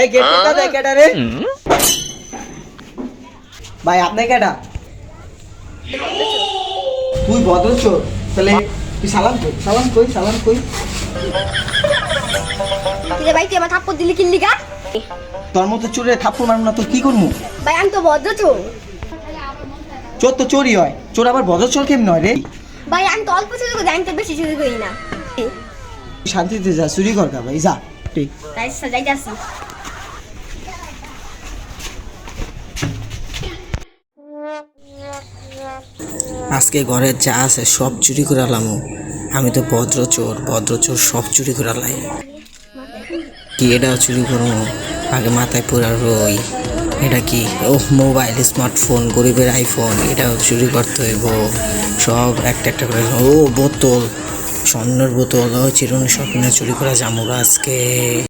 এই গেট দে কেডা রে? ভাই আপনি কেডা তুই ভদ্র চোর তাহলে তুই সালাম কই সালাম কই সালাম কই? কিরে ভাই তুই আমার থাপ্পড় দিলি কিল্লি গা? তোর মতো চোরে থাপ্পড় মারবো না তো কি করব? ভাই আমি তো ভদ্র চোর চোর তো চোরই হয়। চোর আবার ভদ্র চোর কেমন হয় রে? ভাই আমি তো অল্প চুরি করি আমি তো বেশি চুরি করি না। শান্তিতে যা চুরি কর গা ভাই যা। ঠিক তাই আসি আজকে ঘরে যা আছে সব চুরি করে আলামো। আমি তো ভদ্র চোর ভদ্র চোর সব চুরি করে লাই কি এটাও চুরি করব? আগে মাথায় পুরা রই। এটা কি? ও মোবাইল স্মার্টফোন গরিবের আইফোন এটাও চুরি করতে হইব। সব একটা একটা করে। ও বোতল। স্বর্ণের বোতল ও চিরুনি স্বপ্নে চুরি করা জামুরা আজকে।